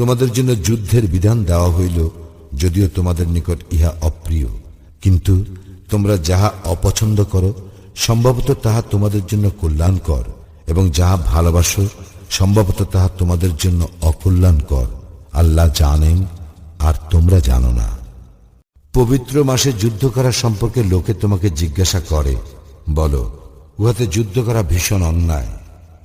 তোমাদের জন্য যুদ্ধের বিধান দেওয়া হইল, যদিও তোমাদের নিকট ইহা অপ্রিয়। কিন্তু তোমরা যাহা অপছন্দ করো, সম্ভবত তাহা তোমাদের জন্য কল্যাণকর, এবং যাহা ভালোবাসো, সম্ভবত তাহা তোমাদের জন্য অকল্যাণকর। আল্লাহ জানেন, আর তোমরা জানো না। পবিত্র মাসে যুদ্ধ করা সম্পর্কে লোকে তোমাকে জিজ্ঞাসা করে, বলো, উহাতে যুদ্ধ করা ভীষণ অন্যায়।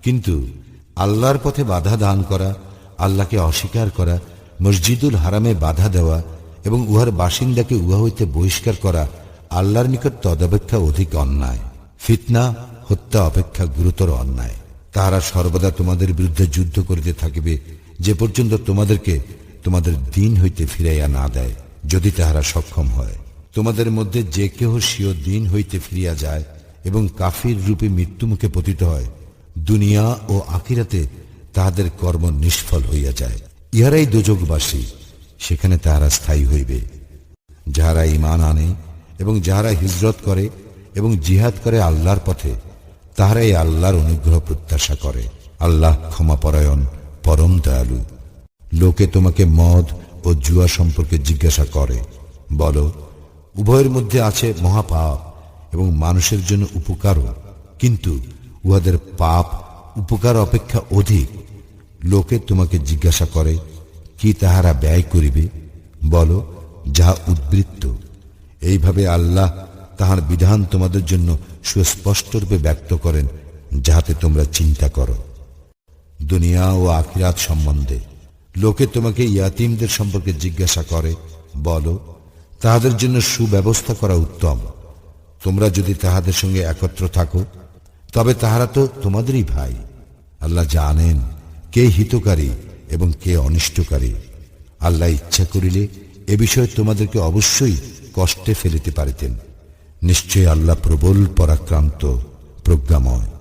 কিন্তু আল্লাহর পথে বাধা দান করা আল্লাহকে অস্বীকার করা, মসজিদুল হারামে বাধা দেওয়া এবং উহার বাসিন্দাকে উহা হইতে বহিষ্কার করা আল্লাহর নিকট তদপেক্ষা অধিক অন্যায়। ফিতনা, হত্যা অপেক্ষা গুরুতর অন্যায়। তাহারা সর্বদা তোমাদের বিরুদ্ধে যুদ্ধ করিতে থাকিবে, যে পর্যন্ত তোমাদেরকে তোমাদের দিন হইতে ফিরাইয়া না দেয়, যদি তাহারা সক্ষম হয়। তোমাদের মধ্যে যে কেহ স্বীয় দিন হইতে ফিরিয়া যায় এবং কাফির রূপে মৃত্যুমুখে পতিত হয়, দুনিয়া ও আখিরাতে তাহাদের কর্ম নিষ্ফল হইয়া যায়। ইহারাই দুযোগবাসী সেখানে তাহারা স্থায়ী হইবে। যাহারা ইমান আনে এবং যাহারা হিজরত করে এবং জিহাদ করে আল্লাহর পথে, তাহারাই আল্লাহর অনুগ্রহ প্রত্যাশা করে। আল্লাহ ক্ষমাপরায়ণ পরম দয়ালু। লোকে তোমাকে মদ ও জুয়া সম্পর্কে জিজ্ঞাসা করে। বলো, উভয়ের মধ্যে আছে মহাপাপ এবং মানুষের জন্য উপকারও। কিন্তু উহাদের পাপ, উপকার অপেক্ষা অধিক। লোকে তোমাকে জিজ্ঞাসা করে, কি তাহারা ব্যয় করিবে? বলো, যাহা উদ্বৃত্ত। এইভাবে আল্লাহ তাহার বিধান তোমাদের জন্য সুস্পষ্টরূপে ব্যক্ত করেন, যাহাতে তোমরা চিন্তা করো। দুনিয়া ও আখিরাত সম্বন্ধে লোকে তোমাকে ইয়াতিমদের সম্পর্কে জিজ্ঞাসা করে, বলো, তাহাদের জন্য সুব্যবস্থা করা উত্তম। তোমরা যদি তাহাদের সঙ্গে একত্র থাকো, তবে তাহারা তো তোমাদেরই ভাই। আল্লাহ জানেন কে হিতকারী এবং কে অনিষ্টকারী? আল্লাহ ইচ্ছা করিলে এ বিষয়ে তোমাদেরকে অবশ্যই কষ্টে ফেলিতে পারিতেন। নিশ্চয় আল্লাহ প্রবল, পরাক্রান্ত, প্রজ্ঞাময়।